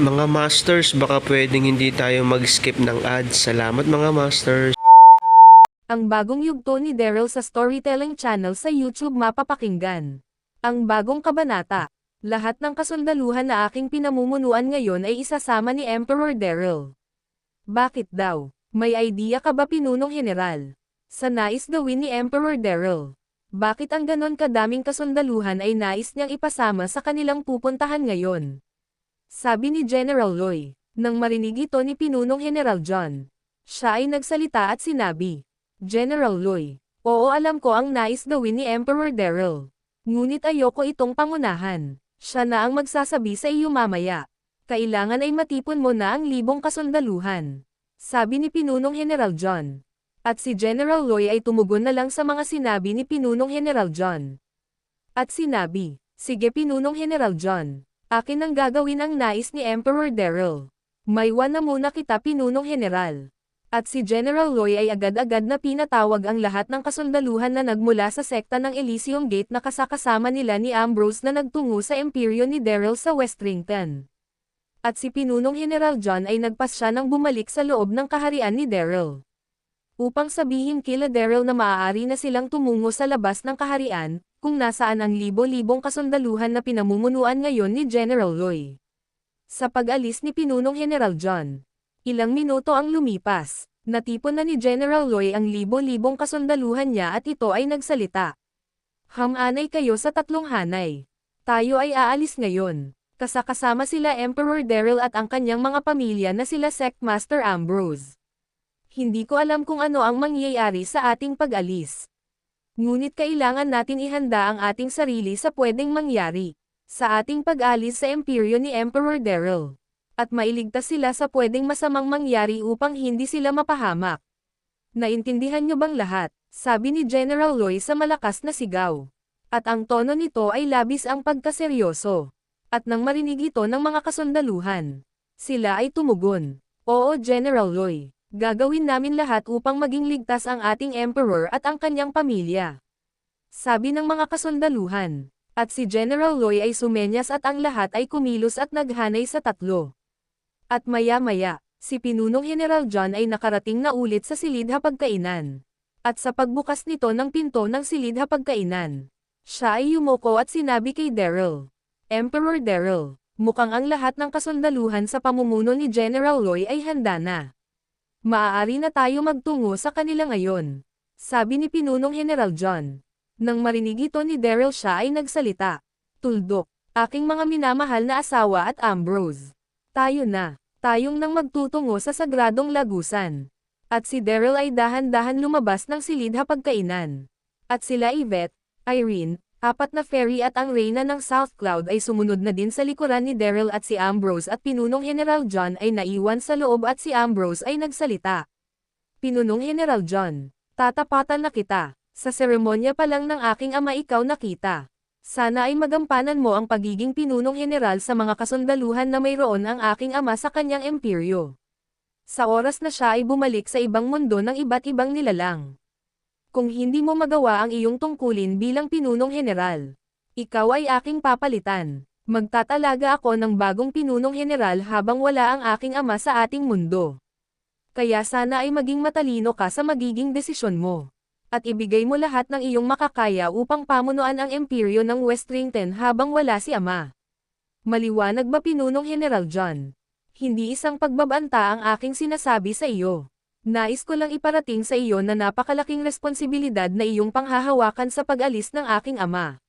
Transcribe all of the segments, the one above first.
Mga Masters, baka pwedeng hindi tayo mag-skip ng ads. Salamat mga Masters. Ang bagong yugto ni Daryl sa storytelling channel sa YouTube mapapakinggan. Ang bagong kabanata. Lahat ng kasundaluhan na aking pinamumunuan ngayon ay isasama ni Emperor Daryl. Bakit daw? May idea ka ba pinunong general? Sa nais gawin ni Emperor Daryl. Bakit ang ganon kadaming kasundaluhan ay nais niyang ipasama sa kanilang pupuntahan ngayon? Sabi ni General Loy, nang marinig ito ni Pinunong General John. Siya ay nagsalita at sinabi, General Loy, oo alam ko ang nais gawin ni Emperor Daryl. Ngunit ayoko itong pangunahan. Siya na ang magsasabi sa iyo mamaya. Kailangan ay matipon mo na ang libong kasundaluhan. Sabi ni Pinunong General John. At si General Loy ay tumugon na lang sa mga sinabi ni Pinunong General John. At sinabi, Sige Pinunong General John, akin ang gagawin ang nais ni Emperor Daryl. Maywan na muna kita Pinunong General. At si General Loy ay agad-agad na pinatawag ang lahat ng kasundaluhan na nagmula sa sekta ng Elysium Gate na kasakasama nila ni Ambrose na nagtungo sa imperyo ni Daryl sa Westrington. At si Pinunong General John ay nagpasya ng bumalik sa loob ng kaharian ni Daryl. Upang sabihin kila Daryl na maaari na silang tumungo sa labas ng kaharian, kung nasaan ang libo-libong kasundaluhan na pinamumunuan ngayon ni General Loy. Sa pag-alis ni Pinunong General John, Ilang minuto ang lumipas. Natipon na ni General Loy ang libo-libong kasundaluhan niya at ito ay nagsalita. Hamanay kayo sa tatlong hanay. Tayo ay aalis ngayon. Kasakasama sila Emperor Daryl at ang kanyang mga pamilya na sila Sect Master Ambrose. Hindi ko alam kung ano ang mangyayari sa ating pag-alis. Ngunit kailangan natin ihanda ang ating sarili sa pwedeng mangyari. Sa ating pag-alis sa imperyo ni Emperor Daryl at mailigtas sila sa pwedeng masamang mangyari upang hindi sila mapahamak. Naintindihan niyo bang lahat? Sabi ni General Loy sa malakas na sigaw. At ang tono nito ay labis ang pagkaseryoso. At nang marinig ito ng mga kasundaluhan, sila ay tumugon. Oo General Loy, gagawin namin lahat upang maging ligtas ang ating emperor at ang kanyang pamilya. Sabi ng mga kasundaluhan. At si General Loy ay sumenyas at ang lahat ay kumilos at naghanay sa tatlo. At maya-maya, si Pinunong General John ay nakarating na ulit sa silid hapagkainan. At sa pagbukas nito ng pinto ng silid hapagkainan, siya ay yumuko at sinabi kay Daryl, Emperor Daryl, mukhang ang lahat ng kasundaluhan sa pamumuno ni General Loy ay handa na. Maaari na tayo magtungo sa kanila ngayon. Sabi ni Pinunong General John. Nang marinig ito ni Daryl siya ay nagsalita. Tuldok, aking mga minamahal na asawa at Ambrose. Tayo na. Tayong nang magtutungo sa sagradong lagusan. At si Daryl ay dahan-dahan lumabas ng silid hapagkainan. At sila Yvette, Irene, apat na fairy at ang reyna ng South Cloud ay sumunod na din sa likuran ni Daryl at si Ambrose at Pinunong General John ay naiwan sa loob at si Ambrose ay nagsalita. Pinunong General John, tatapatan na kita. Sa seremonya pa lang ng aking ama ikaw nakita. Sana ay magampanan mo ang pagiging pinunong general sa mga kasundaluhan na mayroon ang aking ama sa kanyang imperyo. Sa oras na siya ay bumalik sa ibang mundo ng iba't ibang nilalang. Kung hindi mo magawa ang iyong tungkulin bilang pinunong general, ikaw ay aking papalitan. Magtatalaga ako ng bagong pinunong general habang wala ang aking ama sa ating mundo. Kaya sana ay maging matalino ka sa magiging desisyon mo at ibigay mo lahat ng iyong makakaya upang pamunuan ang imperyo ng Westrington habang wala si Ama. Maliwanag ba pinunong General John? Hindi isang pagbabanta ang aking sinasabi sa iyo. Nais ko lang iparating sa iyo na napakalaking responsibilidad na iyong panghahawakan sa pag-alis ng aking ama.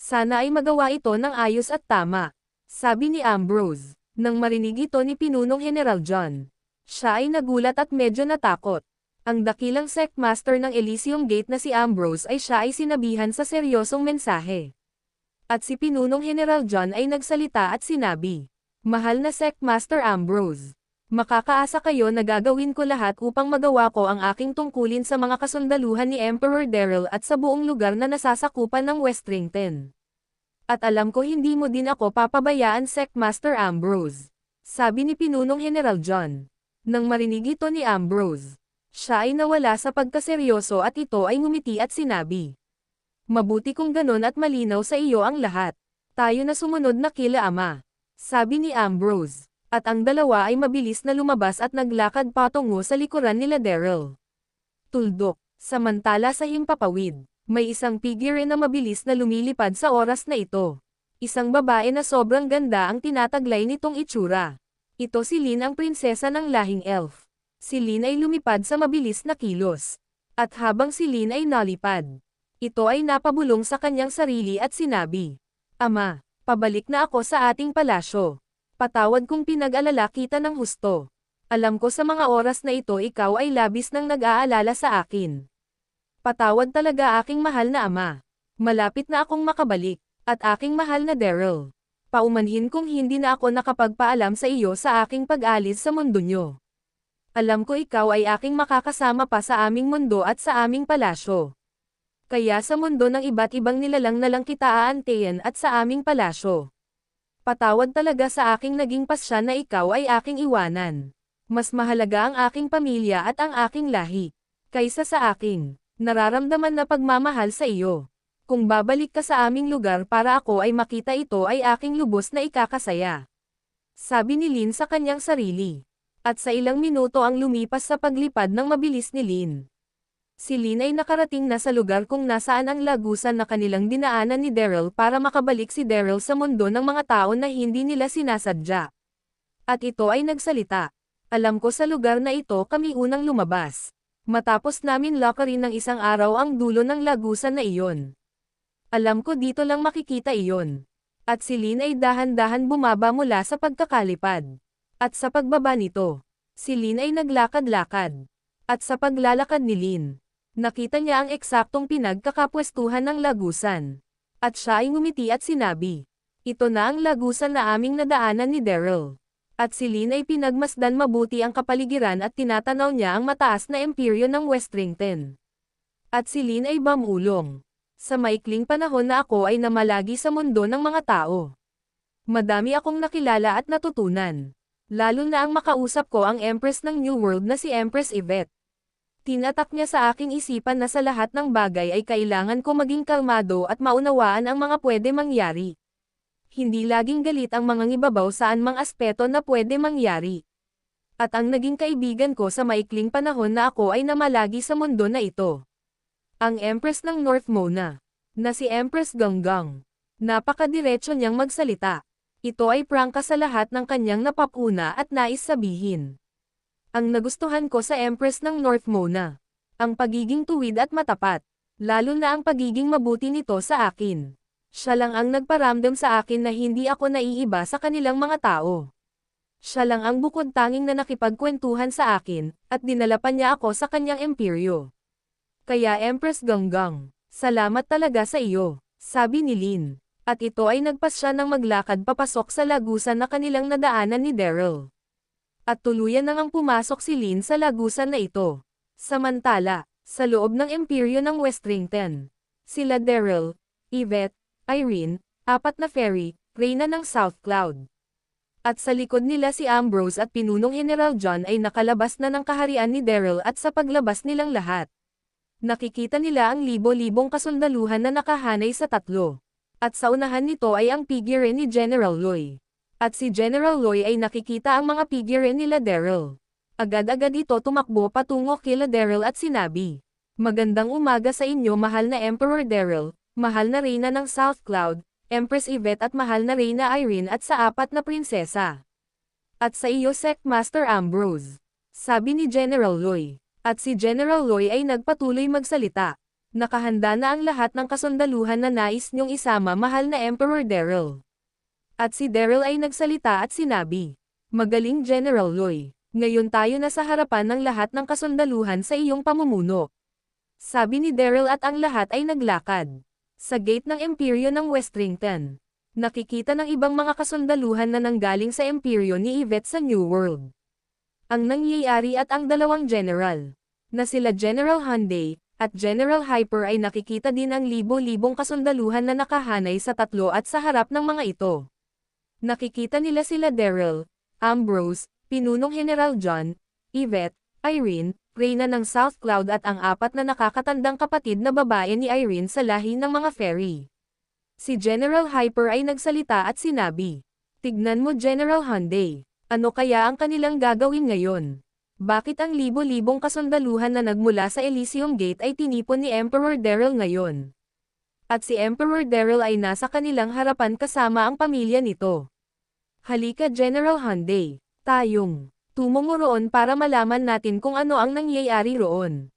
Sana ay magawa ito ng ayos at tama. Sabi ni Ambrose. Nang marinig ito ni Pinunong General John. Siya ay nagulat at medyo natakot. Ang dakilang sectmaster ng Elysium Gate na si Ambrose ay siya ay sinabihan sa seryosong mensahe. At si Pinunong General John ay nagsalita at sinabi, Mahal na Sectmaster Ambrose, makakaasa kayo na gagawin ko lahat upang magawa ko ang aking tungkulin sa mga kasundaluhan ni Emperor Daryl at sa buong lugar na nasasakupan ng Westrington. At alam ko hindi mo din ako papabayaan Sectmaster Ambrose. Sabi ni Pinunong General John. Nang marinig ito ni Ambrose, siya ay nawala sa pagkaseryoso at ito ay ngumiti at sinabi. Mabuti kung ganon at malinaw sa iyo ang lahat. Tayo na sumunod na kila ama. Sabi ni Ambrose. At ang dalawa ay mabilis na lumabas at naglakad patungo sa likuran nila Daryl. Tuldok. Samantala sa himpapawid, may isang figure na mabilis na lumilipad sa oras na ito. Isang babae na sobrang ganda ang tinataglay nitong itsura. Ito si Lin ang prinsesa ng lahing elf. Si Lin ay lumipad sa mabilis na kilos. At habang si Lin ay nalipad, ito ay napabulong sa kanyang sarili at sinabi, Ama, pabalik na ako sa ating palasyo. Patawad kung pinag-alala kita ng husto. Alam ko sa mga oras na ito ikaw ay labis nang nag-aalala sa akin. Patawad talaga aking mahal na ama. Malapit na akong makabalik, at aking mahal na Daryl. Paumanhin kung hindi na ako nakapagpaalam sa iyo sa aking pag-alis sa mundo nyo. Alam ko ikaw ay aking makakasama pa sa aming mundo at sa aming palasyo. Kaya sa mundo ng iba't ibang nilalang na lang kita aantayin at sa aming palasyo. Patawad talaga sa aking naging pasya na ikaw ay aking iwanan. Mas mahalaga ang aking pamilya at ang aking lahi. Kaysa sa aking nararamdaman na pagmamahal sa iyo. Kung babalik ka sa aming lugar para ako ay makita ito ay aking lubos na ikakasaya. Sabi ni Lin sa kanyang sarili. At sa ilang minuto ang lumipas sa paglipad ng mabilis ni Lin. Si Lin ay nakarating na sa lugar kung nasaan ang lagusan na kanilang dinaanan ni Daryl para makabalik si Daryl sa mundo ng mga tao na hindi nila sinasadya. At ito ay nagsalita. Alam ko sa lugar na ito kami unang lumabas. Matapos namin lockerin ng isang araw ang dulo ng lagusan na iyon. Alam ko dito lang makikita iyon. At si Lin ay dahan-dahan bumaba mula sa pagkakalipad. At sa pagbaba nito, si Lin ay naglakad-lakad. At sa paglalakad ni Lin, nakita niya ang eksaktong pinagkakapwestuhan ng lagusan. At siya ay ngumiti at sinabi, ito na ang lagusan na aming nadaanan ni Daryl. At si Lin ay pinagmasdan mabuti ang kapaligiran at tinatanaw niya ang mataas na imperyo ng Westrington. At si Lin ay bamulong. Sa maikling panahon na ako ay namalagi sa mundo ng mga tao. Madami akong nakilala at natutunan. Lalo na ang makausap ko ang Empress ng New World na si Empress Yvette. Tinatak niya sa aking isipan na sa lahat ng bagay ay kailangan ko maging kalmado at maunawaan ang mga pwede mangyari. Hindi laging galit ang mga ngibabaw saan mang aspeto na pwede mangyari. At ang naging kaibigan ko sa maikling panahon na ako ay namalagi sa mundo na ito. Ang Empress ng North Mona, na si Empress Ganggang. Napakadiretso niyang magsalita. Ito ay prangka sa lahat ng kanyang napapuna at nais sabihin. Ang nagustuhan ko sa Empress ng North Mona. Ang pagiging tuwid at matapat. Lalo na ang pagiging mabuti nito sa akin. Siya lang ang nagparamdam sa akin na hindi ako naiiba sa kanilang mga tao. Siya lang ang bukod tanging na nakipagkwentuhan sa akin, at dinala pa niya ako sa kanyang imperyo. Kaya Empress Ganggang, salamat talaga sa iyo, sabi ni Lin. At ito ay nagpasya ng maglakad papasok sa lagusan na kanilang nadaanan ni Daryl. At tuluyan nang ang pumasok si Lin sa lagusan na ito. Samantala, sa loob ng imperyo ng Westrington, sila Daryl, Yvette, Irene, apat na fairy, reyna ng South Cloud. At sa likod nila si Ambrose at pinunong General John ay nakalabas na ng kaharian ni Daryl at sa paglabas nilang lahat. Nakikita nila ang libo-libong kasundaluhan na nakahanay sa tatlo. At sa unahan nito ay ang figure ni General Loy. At si General Loy ay nakikita ang mga figure nila Daryl. Agad-agad ito tumakbo patungo kila Daryl at sinabi, Magandang umaga sa inyo mahal na Emperor Daryl, mahal na reyna ng South Cloud, Empress Yvette at mahal na Reyna Irene at sa apat na prinsesa. At sa iyo Sect Master Ambrose. Sabi ni General Loy. At si General Loy ay nagpatuloy magsalita. Nakahanda na ang lahat ng kasundaluhan na nais niyong isama mahal na Emperor Daryl. At si Daryl ay nagsalita at sinabi, Magaling General Loy, ngayon tayo na sa harapan ng lahat ng kasundaluhan sa iyong pamumuno. Sabi ni Daryl at ang lahat ay naglakad. Sa gate ng Imperyo ng Westrington. Nakikita ng ibang mga kasundaluhan na nanggaling sa Imperyo ni Yvette sa New World. Ang nangyayari at ang dalawang general, na sila General Hyundai, at General Hyper ay nakikita din ang libo-libong kasundaluhan na nakahanay sa tatlo at sa harap ng mga ito. Nakikita nila sila Daryl, Ambrose, Pinunong General John, Yvette, Irene, Reyna ng South Cloud at ang apat na nakakatandang kapatid na babae ni Irene sa lahi ng mga fairy. Si General Hyper ay nagsalita at sinabi, Tignan mo General Hyundai, ano kaya ang kanilang gagawin ngayon? Bakit ang libo-libong kasundaluhan na nagmula sa Elysium Gate ay tinipon ni Emperor Daryl ngayon? At si Emperor Daryl ay nasa kanilang harapan kasama ang pamilya nito. Halika General Hyundai, tayong, tumungo roon para malaman natin kung ano ang nangyayari roon.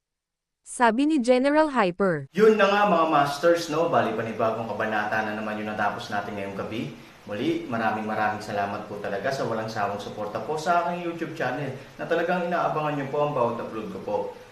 Sabi ni General Hyper. Yun na nga mga masters, no? Bali panibagong kabanata na naman yung natapos natin ngayong gabi. Muli, maraming maraming salamat po talaga sa walang sawang suporta po sa aking YouTube channel na talagang inaabangan nyo po ang bawat upload ko po.